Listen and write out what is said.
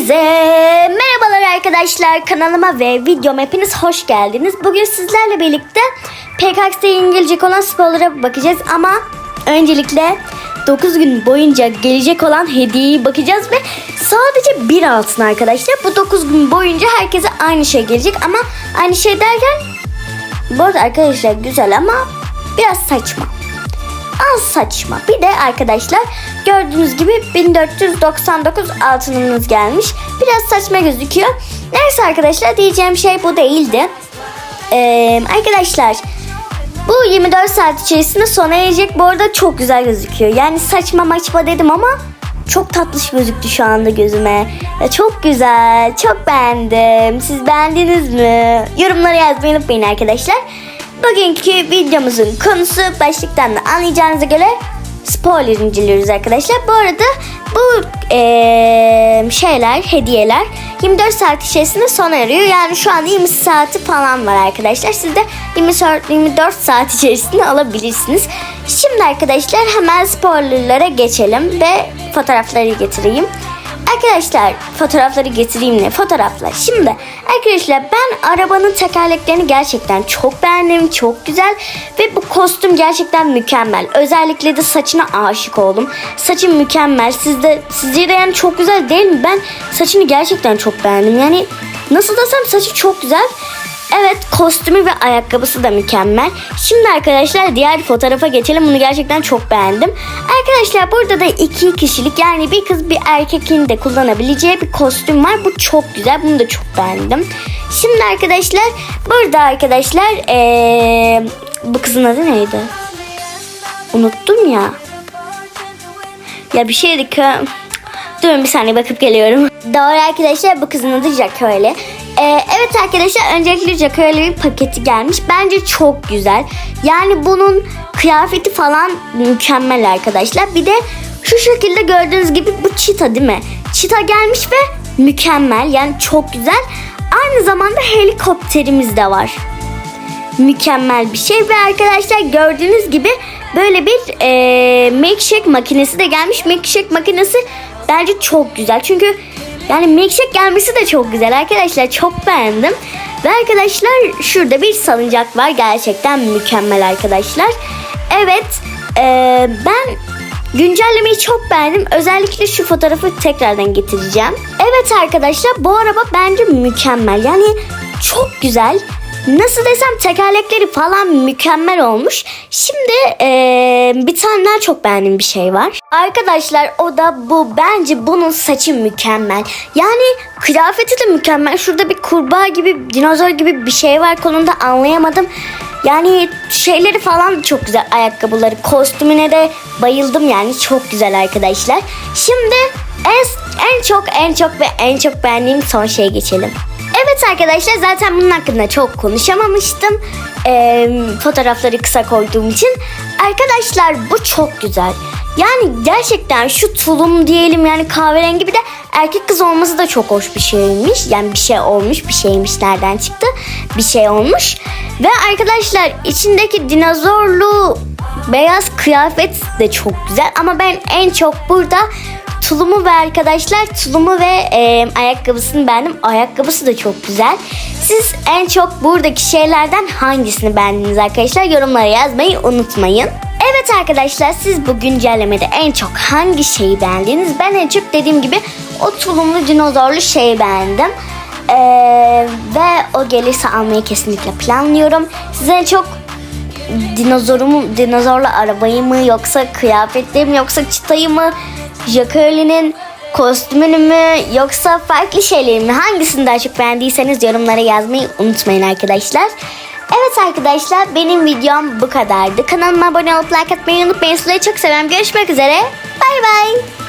Hepinize merhabalar arkadaşlar kanalıma ve videoma hepiniz hoş geldiniz. Bugün sizlerle birlikte PKX'de İngilizce olan sporlara bakacağız ama öncelikle 9 gün boyunca gelecek olan hediyeye bakacağız ve sadece bir altın arkadaşlar. Bu 9 gün boyunca herkese aynı şey gelecek ama aynı şey derken bu arada arkadaşlar güzel ama biraz saçma saçma. Bir de arkadaşlar gördüğünüz gibi 1499 altınımız gelmiş. Biraz saçma gözüküyor. Neyse arkadaşlar diyeceğim şey bu değildi. Ee, arkadaşlar bu 24 saat içerisinde sona erecek. Bu arada çok güzel gözüküyor. Yani saçma maçma dedim ama çok tatlış gözüktü şu anda gözüme. Ya çok güzel. Çok beğendim. Siz beğendiniz mi? Yorumlara yazmayı unutmayın arkadaşlar. Bugünkü videomuzun konusu başlıktan da anlayacağınıza göre spoiler inceliyoruz arkadaşlar. Bu arada bu eee, şeyler, hediyeler 24 saat içerisinde sona eriyor. Yani şu anda 20 saati falan var arkadaşlar. Siz de 24, 24 saat içerisinde alabilirsiniz. Şimdi arkadaşlar hemen spoilerlara geçelim ve fotoğrafları getireyim. Arkadaşlar fotoğrafları getireyim ne fotoğraflar. Şimdi arkadaşlar ben arabanın tekerleklerini gerçekten çok beğendim. Çok güzel ve bu kostüm gerçekten mükemmel. Özellikle de saçına aşık oldum. Saçın mükemmel. Sizde sizce de yani çok güzel değil mi? Ben saçını gerçekten çok beğendim. Yani nasıl desem saçı çok güzel. Evet kostümü ve ayakkabısı da mükemmel. Şimdi arkadaşlar diğer fotoğrafa geçelim. Bunu gerçekten çok beğendim. Arkadaşlar burada da iki kişilik yani bir kız bir erkekin de kullanabileceği bir kostüm var. Bu çok güzel. Bunu da çok beğendim. Şimdi arkadaşlar burada arkadaşlar ee, bu kızın adı neydi? Unuttum ya. Ya bir şeydi ki Durun bir saniye bakıp geliyorum. Doğru arkadaşlar bu kızın adı Jacqueline. Ee, evet arkadaşlar öncelikle Jacqueline'in paketi gelmiş. Bence çok güzel. Yani bunun kıyafeti falan mükemmel arkadaşlar. Bir de şu şekilde gördüğünüz gibi bu çita değil mi? Çita gelmiş ve mükemmel. Yani çok güzel. Aynı zamanda helikopterimiz de var mükemmel bir şey ve arkadaşlar gördüğünüz gibi böyle bir e, milkshake makinesi de gelmiş. Milkshake makinesi bence çok güzel çünkü yani milkshake gelmesi de çok güzel arkadaşlar çok beğendim. Ve arkadaşlar şurada bir salıncak var gerçekten mükemmel arkadaşlar. Evet e, ben güncellemeyi çok beğendim. Özellikle şu fotoğrafı tekrardan getireceğim. Evet arkadaşlar bu araba bence mükemmel. Yani çok güzel. Nasıl desem tekerlekleri falan mükemmel olmuş. Şimdi eee, bir tane daha çok beğendiğim bir şey var. Arkadaşlar o da bu. Bence bunun saçı mükemmel. Yani kıyafeti de mükemmel. Şurada bir kurbağa gibi, dinozor gibi bir şey var kolunda anlayamadım. Yani şeyleri falan çok güzel. Ayakkabıları, kostümüne de bayıldım yani. Çok güzel arkadaşlar. Şimdi en, en çok en çok ve en çok beğendiğim son şeye geçelim. Evet arkadaşlar zaten bunun hakkında çok konuşamamıştım. Ee, fotoğrafları kısa koyduğum için. Arkadaşlar bu çok güzel. Yani gerçekten şu tulum diyelim yani kahverengi bir de erkek kız olması da çok hoş bir şeymiş. Yani bir şey olmuş bir şeymiş nereden çıktı bir şey olmuş. Ve arkadaşlar içindeki dinozorlu beyaz kıyafet de çok güzel. Ama ben en çok burada tulumu ve arkadaşlar tulumu ve e, ayakkabısını beğendim. Ayakkabısı da çok güzel. Siz en çok buradaki şeylerden hangisini beğendiniz arkadaşlar? Yorumlara yazmayı unutmayın. Evet arkadaşlar siz bu güncellemede en çok hangi şeyi beğendiniz? Ben en çok dediğim gibi o tulumlu dinozorlu şeyi beğendim. Ee, ve o gelirse almayı kesinlikle planlıyorum. Size çok dinozorumu, dinozorlu arabayı mı yoksa kıyafetleri mi yoksa çıtayı mı Jacqueline'in kostümünü mü yoksa farklı şeyleri mi hangisini daha çok beğendiyseniz yorumlara yazmayı unutmayın arkadaşlar. Evet arkadaşlar benim videom bu kadardı. Kanalıma abone olup like atmayı unutmayın. Sizleri çok seviyorum. Görüşmek üzere. Bay bay.